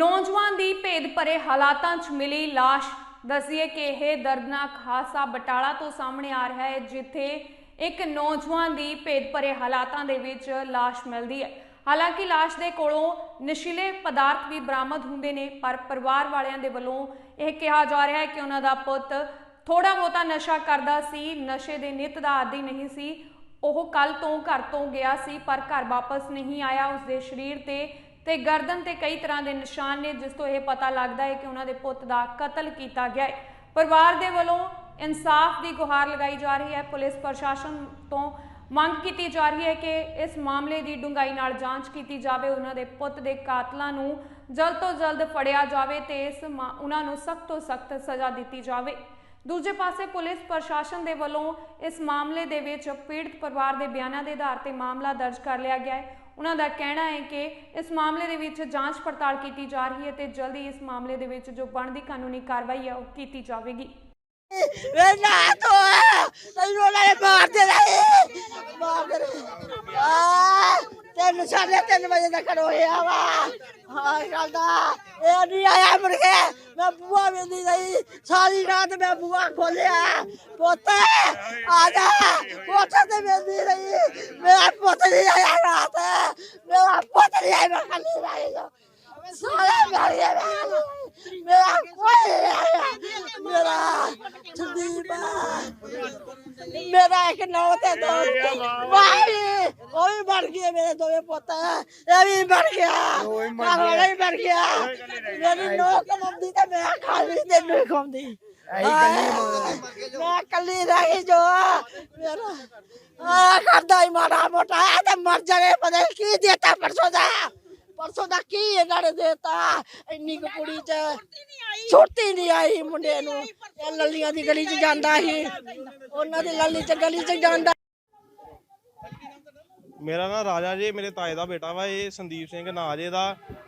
ਨੌਜਵਾਨ ਦੀ ਭੇਦ ਭਰੇ ਹਾਲਾਤਾਂ 'ਚ ਮਿਲੀ ਲਾਸ਼। ਦੱਸੀਏ ਕਿ ਇਹ ਦਰਦਨਾਕ ਹਾਦਸਾ ਬਟਾਲਾ ਤੋਂ ਸਾਹਮਣੇ ਆ ਰਿਹਾ ਹੈ, ਜਿੱਥੇ ਇੱਕ ਨੌਜਵਾਨ ਦੀ ਭੇਦ ਭਰੇ ਹਾਲਾਤਾਂ ਦੇ ਵਿੱਚ ਲਾਸ਼ ਮਿਲਦੀ ਹੈ। ਹਾਲਾਂਕਿ ਲਾਸ਼ ਦੇ ਕੋਲੋਂ ਨਸ਼ੀਲੇ ਪਦਾਰਥ ਵੀ ਬਰਾਮਦ ਹੁੰਦੇ ਨੇ, ਪਰ ਪਰਿਵਾਰ ਵਾਲਿਆਂ ਦੇ ਵੱਲੋਂ ਇਹ ਕਿਹਾ ਜਾ ਰਿਹਾ ਹੈ ਕਿ ਉਹਨਾਂ ਦਾ ਪੁੱਤ ਥੋੜਾ ਬਹੁਤਾ ਨਸ਼ਾ ਕਰਦਾ ਸੀ, ਨਸ਼ੇ ਦੇ ਨਿਤ ਦਾ ਆਦੀ ਨਹੀਂ ਸੀ। ਉਹ ਕੱਲ ਤੋਂ ਘਰ ਤੋਂ ਗਿਆ ਸੀ, ਪਰ ਘਰ ਵਾਪਸ ਨਹੀਂ ਆਇਆ। ਉਸ ਦੇ ਸਰੀਰ ਤੇ ਤੇ ਗਰਦਨ ਤੇ ਕਈ ਤਰ੍ਹਾਂ ਦੇ ਨਿਸ਼ਾਨ ਨੇ, ਜਿਸ ਤੋਂ ਇਹ ਪਤਾ ਲੱਗਦਾ ਹੈ ਕਿ ਉਹਨਾਂ ਦੇ ਪੁੱਤ ਦਾ ਕਤਲ ਕੀਤਾ ਗਿਆ ਹੈ। ਪਰਿਵਾਰ ਦੇ ਵੱਲੋਂ ਇਨਸਾਫ ਦੀ ਗੁਹਾਰ ਲਗਾਈ ਜਾ ਰਹੀ ਹੈ। ਪੁਲਿਸ ਪ੍ਰਸ਼ਾਸਨ ਤੋਂ ਮੰਗ ਕੀਤੀ ਜਾ ਰਹੀ ਹੈ ਕਿ ਇਸ ਮਾਮਲੇ ਦੀ ਡੂੰਘਾਈ ਨਾਲ ਜਾਂਚ ਕੀਤੀ ਜਾਵੇ। ਉਹਨਾਂ ਦੇ ਪੁੱਤ ਦੇ ਕਾਤਲਾਂ ਨੂੰ ਜਲਦ ਤੋਂ ਜਲਦ ਫੜਿਆ ਜਾਵੇ ਤੇ ਇਸ ਉਹਨਾਂ ਨੂੰ ਸਖਤ ਤੋਂ ਸਖਤ ਸਜ਼ਾ ਦਿੱਤੀ ਜਾਵੇ। ਦੂਜੇ ਪਾਸੇ ਪੁਲਿਸ ਪ੍ਰਸ਼ਾਸਨ ਦੇ ਵੱਲੋਂ ਇਸ ਮਾਮਲੇ ਦੇ ਵਿੱਚ ਪੀੜਤ ਪਰਿਵਾਰ ਦੇ ਬਿਆਨਾਂ ਦੇ ਆਧਾਰ ਤੇ ਮਾਮਲਾ ਦਰਜ ਕਰ ਲਿਆ ਗਿਆ ਹੈ। ਉਹਨਾਂ ਦਾ ਕਹਿਣਾ ਹੈ ਕਿ ਇਸ ਮਾਮਲੇ ਦੇ ਵਿੱਚ ਜਾਂਚ ਪੜਤਾਲ ਕੀਤੀ ਜਾ ਰਹੀ ਹੈ ਤੇ ਜਲਦੀ ਇਸ ਮਾਮਲੇ ਦੇ ਵਿੱਚ ਜੋ ਬਣਦੀ ਕਾਨੂੰਨੀ ਕਾਰਵਾਈ ਹੈ ਉਹ ਕੀਤੀ ਜਾਵੇਗੀ। ਵੇ ਨਾ ਤੋ ਤੈਨੂੰ ਉਹਨਾਂ ਨੇ ਮਾਰ ਦੇਣਾ ਮਾਰ ਦੇਣਾ ਤੈਨੂੰ ਸਾਡੇ ਤਿੰਨ ਵਜੇ ਦਾ ਖੜੋਇਆ ਵਾ। ਹਾਂ ਚੱਲਦਾ ਇਹ ਨਹੀਂ ਆਇਆ ਮੁੜ ਕੇ। ਮੈਂ ਬੂਆ ਵੇਂਦੀ ਰਹੀ। ਸਾਰੀ ਰਾਤ ਮੈਂ ਬੂਆ ਖੋਲਿਆ। ਪੁੱਤ, ਆ ਜਾ। ਪੁੱਤ ਤੇ ਵੇਂਦੀ ਰਹੀ। ਮੇਰਾ ਪੁੱਤ ਨਹੀਂ ਆਇਆ ਰਾਤ। ਮੇਰਾ ਪੁੱਤ ਨਹੀਂ ਆਇਆ। ਮੈਂ ਖਾਲੀ ਰਹੀ ਸਾਰਾ ਮਰ ਗਿਆ ਮੇਰਾ ਕੋਈ ਨਹੀਂ ਆਇਆ ਮੇਰਾ ਸੰਦੀਪ ਮੇਰਾ ਇੱਕ ਨੌ ਤੇ ਦੋ ਵਾਹੀ। ਉਹ ਵੀ ਮਰ ਗਏ ਮੇਰੇ ਦੋਵੇਂ ਪੁੱਤ। ਇਹ ਵੀ ਮਰ ਗਿਆ। ਵਾਲਾ ਵੀ ਮਰ ਗਿਆ। ਮੇਰੀ ਨੌ ਕਮਾਉਂਦੀ ਤੇ ਮੈਂ ਖਾਲੀ ਤੈਨੂੰ ਹੀ ਖਾਉਂਦੀ ਮੈਂ ਕੱਲੀ ਰਹਿ ਗਈ ਜੋ। ਮੇਰਾ ਆ ਕਰਦਾ ਹੀ ਮਾੜਾ ਮੋਟਾ ਤੇ ਮਰ ਜਾਣੇ ਪਤਾ ਕੀ ਦੇਤਾ ਪਰਸੋਂ ਦਾ। ਪਰਸੋਂ ਦਾ ਕੀ ਇਹਨਾਂ ਨੇ ਦੇਤਾ? ਇੰਨੀ ਕੁ ਕੁੜੀ ਚ ਛੁੱਟੀ ਨਹੀਂ ਆਈ। ਮੁੰਡੇ ਨੂੰ। ਇਹ ਲੱਲੀਆਂ ਦੀ ਗਲੀ ਚ ਜਾਂਦਾ ਸੀ। ਉਹਨਾਂ ਦੀ ਲੱਲੀ ਚ ਗਲੀ ਚ ਜਾਂਦਾ। ਮੇਰਾ ਨਾਂ ਰਾਜਾ ਜੀ ਮੇਰੇ ਤਾਏ ਦਾ ਬੇਟਾ ਵਾ ਇਹ ਸੰਦੀਪ ਸਿੰਘ ਨਾਂ ਜੇ ਦਾ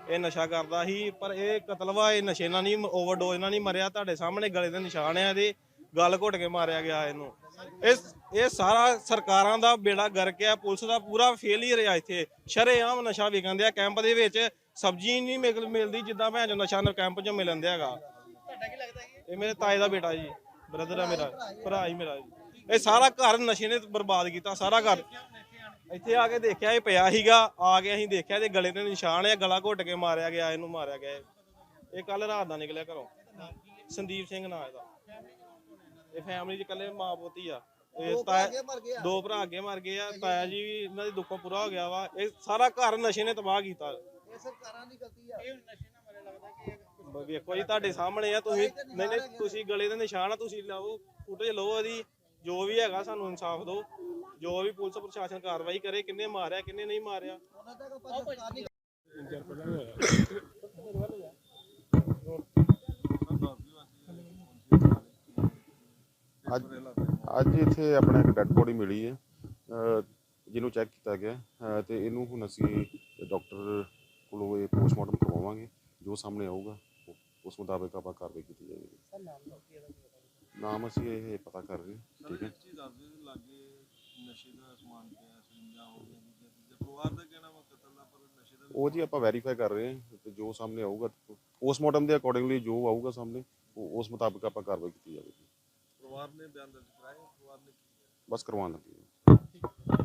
ਇਹ ਨਸ਼ਾ ਕਰਦਾ ਸੀ ਪਰ ਇਹ ਕਤਲ ਵਾ ਇਹ ਨਸ਼ੇ ਨਾਲ ਨਹੀਂ ਓਵਰਡੋਜ਼ ਨਾਲ ਨਹੀਂ ਮਰਿਆ। ਤੁਹਾਡੇ ਸਾਹਮਣੇ ਗਲੇ ਦੇ ਨਿਸ਼ਾਨ ਆ ਇਹਦੇ। ਗਲ ਘੁੱਟ ਕੇ ਮਾਰਿਆ ਗਿਆ ਇਹਨੂੰ। ਇਹ ਇਹ ਸਾਰਾ ਸਰਕਾਰਾਂ ਦਾ ਬੇੜਾ ਗਰਕ ਆ ਪੁਲਿਸ ਦਾ ਪੂਰਾ ਫੇਲਿਅਰ ਆ ਇੱਥੇ। ਸ਼ਰੇਆਮ ਨਸ਼ਾ ਵਿਕਣ ਦਿਆ। ਕੈਂਪ ਦੇ ਵਿੱਚ ਸਬਜ਼ੀ ਨਹੀਂ ਮਿਲ- ਮਿਲਦੀ ਜਿੱਦਾਂ ਭੈਣ ਚੋ ਨਸ਼ਾ ਨ ਕੈਂਪ 'ਚ ਮਿਲਣ ਦਿਆ ਹੈਗਾ ਇਹ ਮੇਰੇ ਤਾਏ ਦਾ ਬੇਟਾ ਜੀ ਬ੍ਰਦਰ ਆ ਮੇਰਾ ਭਰਾ ਹੀ ਮੇਰਾ ਜੀ। ਇਹ ਸਾਰਾ ਘਰ ਨਸ਼ੇ ਨੇ ਬਰਬਾਦ ਕੀਤਾ ਸਾਰਾ ਘਰ। ਇੱਥੇ ਆ ਕੇ ਦੇਖਿਆ ਇਹ ਪਿਆ ਸੀਗਾ ਆ ਕੇ ਅਸੀਂ ਦੇਖਿਆ ਤੇ ਗਲੇ ਤੇ ਨਿਸ਼ਾਨ ਹੈ ਗਲਾ ਘੁੱਟ ਕੇ ਮਾਰਿਆ ਗਿਆ ਇਹਨੂੰ ਮਾਰਿਆ ਗਿਆ। ਇਹ। ਇਹ ਕੱਲ ਰਾਤ ਦਾ ਨਿਕਲਿਆ ਘਰੋਂ। ਸੰਦੀਪ ਸਿੰਘ ਨਾਂ ਇਹਦਾ। ਇਹ ਫੈਮਿਲੀ ਚ ਇਕੱਲੇ ਮਾਂ ਪੋਤੀ ਆ। ਇਹ ਤਾਇਆ ਦੋ ਭਰਾ ਅੱਗੇ ਮਰ ਗਏ ਆ। ਤਾਇਆ ਜੀ ਵੀ ਇਹਨਾਂ ਦੇ ਦੁੱਖੋਂ ਪੂਰਾ ਹੋ ਗਿਆ ਵਾ। ਇਹ ਸਾਰਾ ਘਰ ਨਸ਼ੇ ਨੇ ਤਬਾਹ ਕੀਤਾ। ਇਹ ਸਰਕਾਰਾਂ ਦੀ ਗਲਤੀ ਆ। ਵੇਖੋ ਜੀ ਤੁਹਾਡੇ ਸਾਹਮਣੇ ਆ। ਤੁਸੀਂ ਨਹੀਂ ਨਹੀਂ ਤੁਸੀਂ ਗਲੇ ਦੇ ਨਿਸ਼ਾਨ ਆ ਤੁਸੀਂ ਲਓ ਫੁਟੇਜ ਲਓ ਇਹਦੀ ਜੋ ਵੀ ਹੈਗਾ ਸਾਨੂੰ ਇਨਸਾਫ ਦਿਓ। ਜੋ ਵੀ ਪੁਲਿਸ ਪ੍ਰਸ਼ਾਸਨ ਕਾਰਵਾਈ ਕਰੇ ਕਿੰਨੇ ਮਾਰਿਆ ਕਿੰਨੇ ਨਹੀਂ ਮਾਰਿਆ। ਅੱਜ ਅੱਜ ਇੱਥੇ ਆਪਣਾ ਇੱਕ ਡੈੱਡ ਬੋਡੀ ਮਿਲੀ ਹੈ ਅਹ ਜਿਹਨੂੰ ਚੈੱਕ ਕੀਤਾ ਗਿਆ ਹੈ ਤੇ ਇਹਨੂੰ ਹੁਣ ਅਸੀਂ ਡਾਕਟਰ ਕੋਲੋਂ ਇਹ ਪੋਸਟਮਾਰਟਮ ਕਰਵਾਵਾਂਗੇ ਜੋ ਸਾਹਮਣੇ ਆਊਗਾ ਉਹ- ਉਸ ਮੁਤਾਬਕ ਆਪਾਂ ਕਾਰਵਾਈ ਕੀਤੀ ਜਾਏਗੀ। ਨਾਮ ਅਸੀਂ ਇਹ ਪਤਾ ਕਰ ਰਹੇ ਹਾਂ, ਠੀਕ ਹੈ। ਉਹ ਜੀ ਆਪਾਂ ਵੈਰੀਫਾਈ ਕਰ ਰਹੇ ਹਾਂ ਤੇ ਜੋ ਸਾਹਮਣੇ ਆਊਗਾ ਪੋਸਟਮਾਰਟਮ ਦੇ ਅਕੋਰਡਿੰਗਲੀ ਜੋ ਆਊਗਾ ਸਾਹਮਣੇ ਉਹ- ਉਸ ਮੁਤਾਬਕ ਆਪਾਂ ਕਾਰਵਾਈ ਕੀਤੀ ਜਾਵੇਗੀ। ਪਰਿਵਾਰ ਨੇ ਬਿਆਨ ਦਰਜ ਕਰਾਇਆ ਪਰਿਵਾਰ ਨੇ ਬਸ ਕਰਵਾਉਣ ਲੱਗੇ।